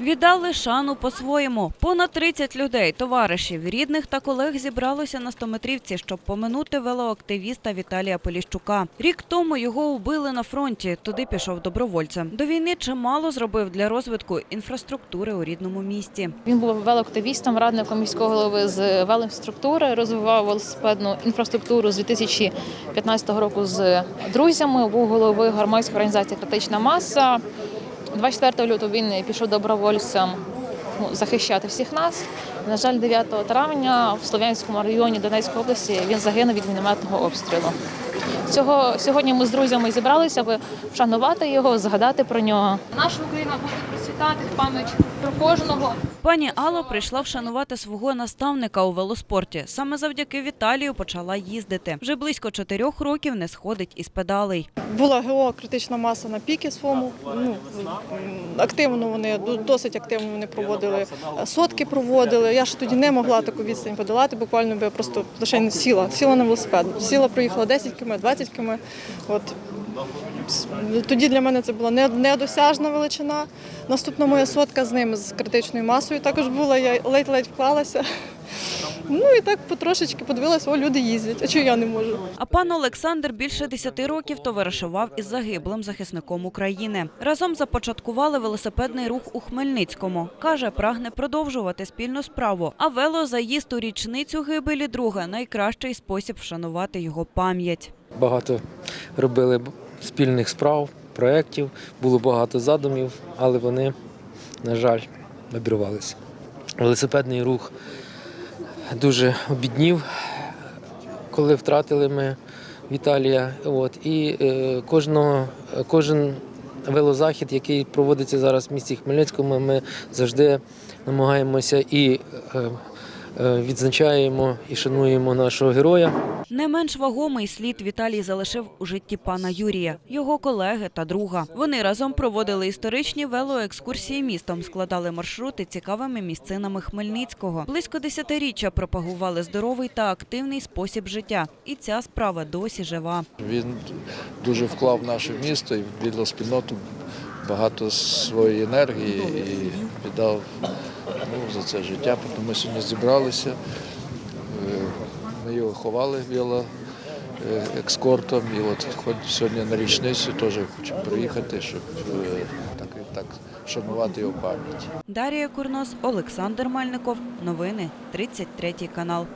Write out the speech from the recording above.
Віддали шану по-своєму. Понад 30 людей, товаришів, рідних та колег зібралося на стометрівці, щоб поминути велоактивіста Віталія Поліщука. Рік тому його убили на фронті. Туди пішов добровольцем. До війни чимало зробив для розвитку інфраструктури у рідному місті. Він був велоактивістом, радником міського голови з велоінфраструктури, розвивав велосипедну інфраструктуру з 2015 року з друзями. Був головою громадської організації Критична маса. 24 лютого він пішов добровольцем ну, захищати всіх нас. На жаль, 9 травня в Слов'янському районі Донецької області він загинув від мінометного обстрілу. Цього сьогодні ми з друзями зібралися, аби вшанувати його, згадати про нього. Наша Україна буде процвітати в пам'ять про кожного. Пані Алла прийшла вшанувати свого наставника у велоспорті. Саме завдяки Віталію почала їздити. Вже близько чотирьох років не сходить із педалей. Була ГО критична маса на піки своєму. Ну, активно вони, досить активно вони проводили, е, сотки проводили. Я ж тоді не могла таку відстань подолати, буквально би я просто лише не сіла, сіла на велосипед. Сіла, проїхала 10 км, 20 км. От. Тоді для мене це була недосяжна величина. Наступна моя сотка з ним з критичною масою також була, я ледь-ледь вклалася. Ну і так потрошечки подивилася, о, люди їздять, а чого я не можу? А пан Олександр більше 10 років товаришував із загиблим захисником України. Разом започаткували велосипедний рух у Хмельницькому. Каже, прагне продовжувати спільну справу. А велозаїзд у річницю гибелі друга найкращий спосіб вшанувати його пам'ять. Багато робили спільних справ, проєктів, було багато задумів, але вони, на жаль, обірвалися. Велосипедний рух дуже обіднів, коли втратили ми Віталія. От, і е, кожного, кожен велозахід, який проводиться зараз в місті Хмельницькому, ми завжди намагаємося і е, відзначаємо і шануємо нашого героя. Не менш вагомий слід Віталій залишив у житті пана Юрія, його колеги та друга. Вони разом проводили історичні велоекскурсії містом, складали маршрути цікавими місцинами Хмельницького. Близько десятиріччя пропагували здоровий та активний спосіб життя. І ця справа досі жива. Він дуже вклав в наше місто і в бідлоспільноту багато своєї енергії і віддав ну, за це життя. Тому ми сьогодні зібралися. Е, Ми його ховали віло е, екскортом. І от хоч сьогодні на річницю теж хочемо приїхати, щоб е, так, так шанувати його пам'ять. Дарія Курнос, Олександр Мальников. Новини 33 канал.